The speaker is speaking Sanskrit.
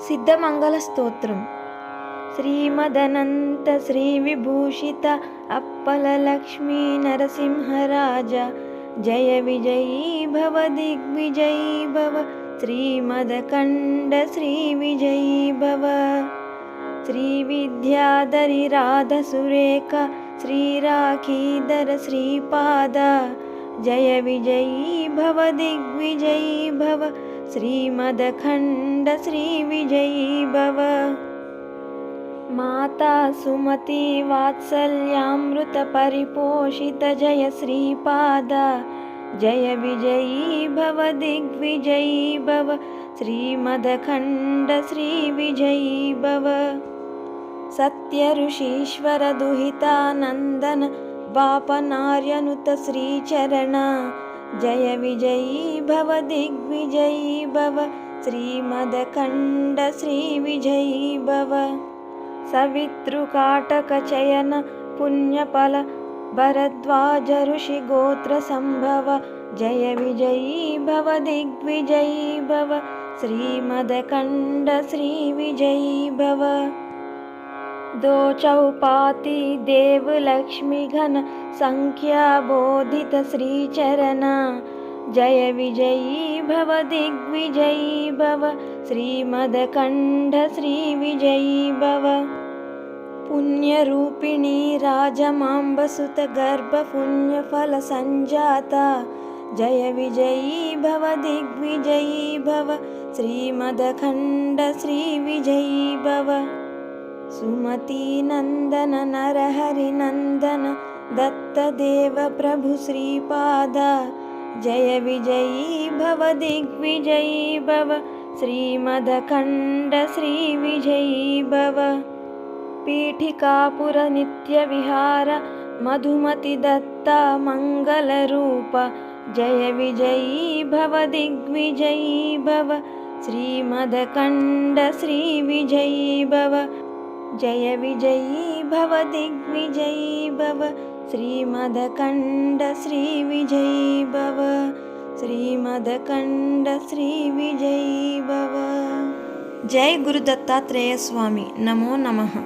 सिद्धमङ्गलस्तोत्रम्। श्रीमदनन्त श्रीविभूषित अप्पलक्ष्मी नरसिंहराज जय विजयी भव दिग्विजयी भव श्रीमदकण्ड श्रीविजयी भव। श्रीविद्याधरि राधसुरेख श्रीराखीधर श्रीपाद जय विजयी भव दिग्विजयी भव श्रीमदखण्ड श्रीविजयी भव माता सुमती वात्सल्यामृतपरिपोषित जय श्रीपाद। जय विजयी भव दिग्विजयी भव श्रीमदखण्ड श्रीविजयी भव सत्यऋषीश्वरदुहितानन्दन वापनार्यनुत श्रीचरण जय विजयी भव दिग्विजयी भव। श्रीमदखण्ड श्रीविजयी भव। सवितृकाटकचयन पुण्यफल भरद्वाजऋषिगोत्रसम्भव। जय विजयी भव दिग्विजयी भव। श्रीमदखण्ड श्रीविजयी भव दोचौपाति देवलक्ष्मीघन सङ्ख्याबोधितश्रीचरण जय विजयी भव दिग्विजयी भव। श्रीमदखण्ड श्रीविजयी भव। पुण्यरूपिणी राजमाम्बसुतगर्भपुण्यफलसञ्जाता जय विजयी भव दिग्विजयी भव। श्रीमदखण्ड श्रीविजयी भव सुमतीनन्दन नरहरिनन्दन दत्तदेव प्रभु श्रीपाद। जय विजयी भव दिग्विजयी भव श्रीमदखण्ड श्रीविजयी भव। पीठिकापुरनित्यविहार मधुमतिदत्ता मङ्गलरूप जय विजयी भव दिग्विजयी भव श्रीमदखण्ड श्रीविजयी भव जय विजयी भव दिग्विजयी भव श्रीमदखण्ड श्रीविजयी भव श्रीमदखण्ड श्रीविजयी भव जय गुरुदत्तात्रेयस्वामी नमो नमः